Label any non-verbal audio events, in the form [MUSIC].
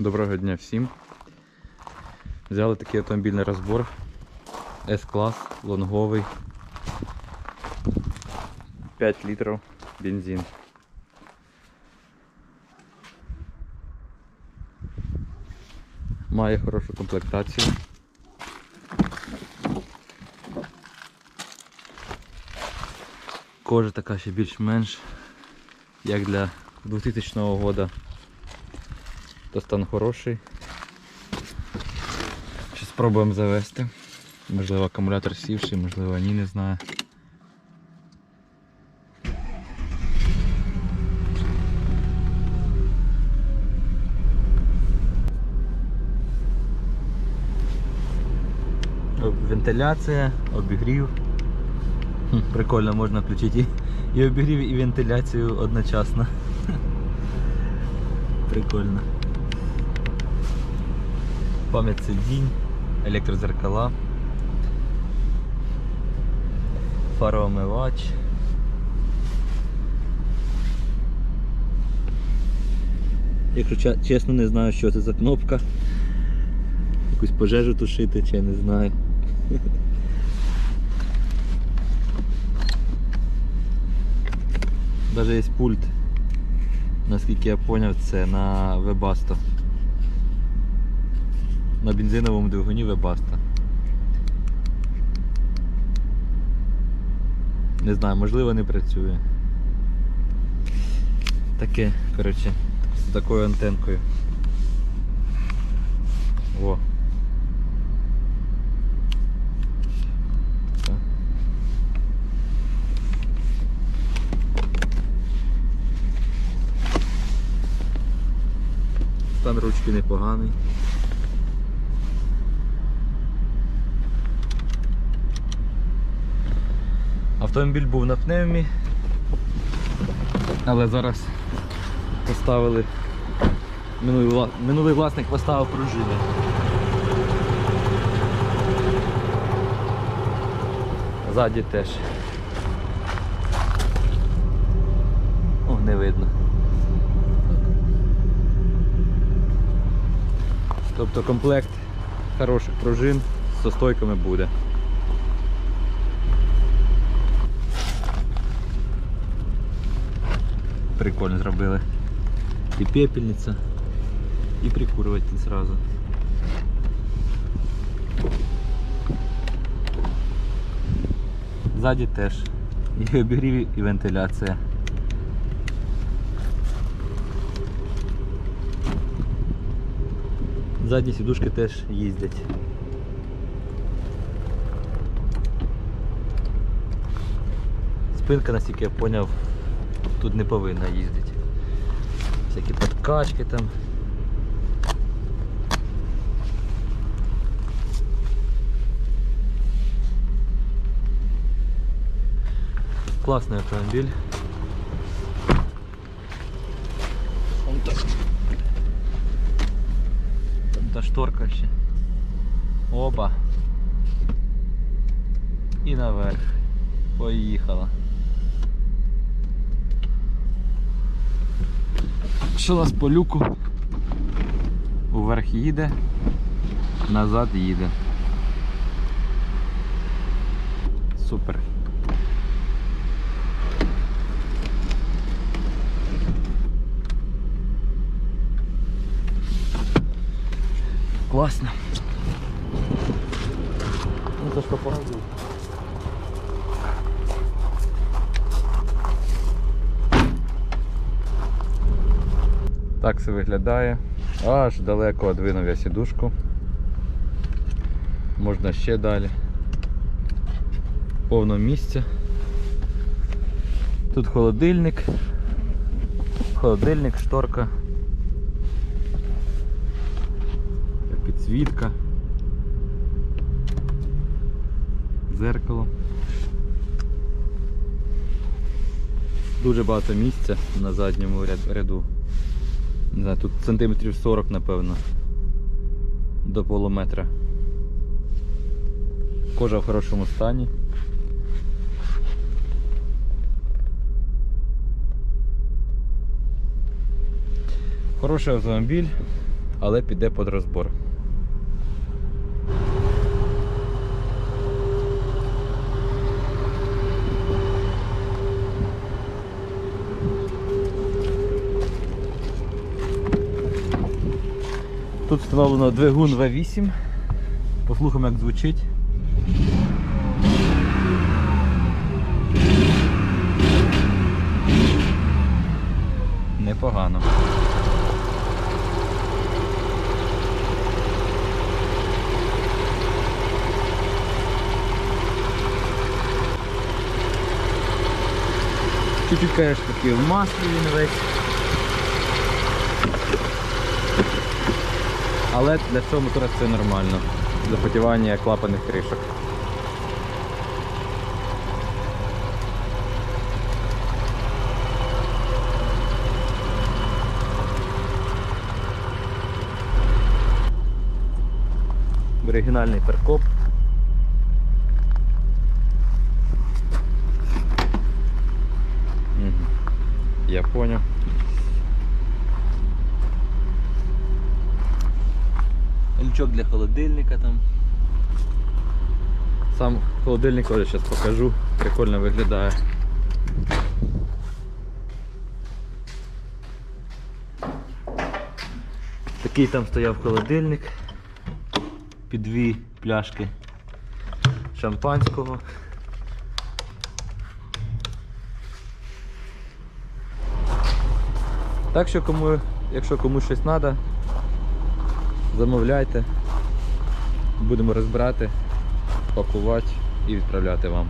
Доброго дня всім. Взяли такий автомобільний розбор. С-клас, лонговий. 5 літрів бензин. Має хорошу комплектацію. Кожа така ще більш-менш, як для 2000 року. То стан хороший. Ще спробуємо завести. Можливо акумулятор сівший, можливо ні, не знаю. Вентиляція, обігрів. Прикольно, можна включити і обігрів, і вентиляцію одночасно. [LAUGHS] Прикольно. Пам'ять сидінь, електрозеркала, фароомивач. Якщо чесно, не знаю, що це за кнопка. Якусь пожежу тушити, чи я не знаю. Даже є пульт. Наскільки я зрозумів, це на Webasto. На бензиновому двигуні Webasto. Не знаю, можливо не працює. Таке, коротше, з такою антенкою. Во. Стан ручки непоганий. Автомобіль був на пневмі, але зараз поставили. Минулий, минулий власник поставив пружини. Ззаді теж. О, не видно. Тобто комплект хороших пружин з стойками буде. Прикольно зробили. І пепельниця, і прикурюватель сразу. Ззаді теж. І обігрів, і вентиляція. Задні сідушки теж їздять. Спинка, наскільки я зрозумів, тут не повинна їздити. Всякі подкачки там. Класний автомобіль. Там та шторка ще. Опа. І наверх. Поїхала. Що нас по люку? Уверх їде, назад їде. Супер. Класно. Ну то ж показую. Так це виглядає. Аж далеко одвинув я сідушку. Можна ще далі. Повно місця. Тут холодильник. Холодильник, шторка. Підсвітка. Зеркало. Дуже багато місця на задньому ряду. Не знаю, тут сантиметрів 40, напевно. До полуметра. Кожа в хорошому стані. Хороший автомобіль. але піде під розбор. Тут встановлено двигун V8. Послухаємо, як звучить. Непогано. Чуть-чуть, конечно, такий в маслі він весь. Але для цього мотора це нормально. Запотівання клапаних кришок. Оригінальний перкоп. Я понял. Лючок для холодильника там. Сам холодильник ось зараз покажу. Прикольно виглядає. Такий там стояв холодильник. Під дві пляшки шампанського. Так що кому, якщо комусь щось треба, замовляйте. Будемо розбирати, пакувати і відправляти вам.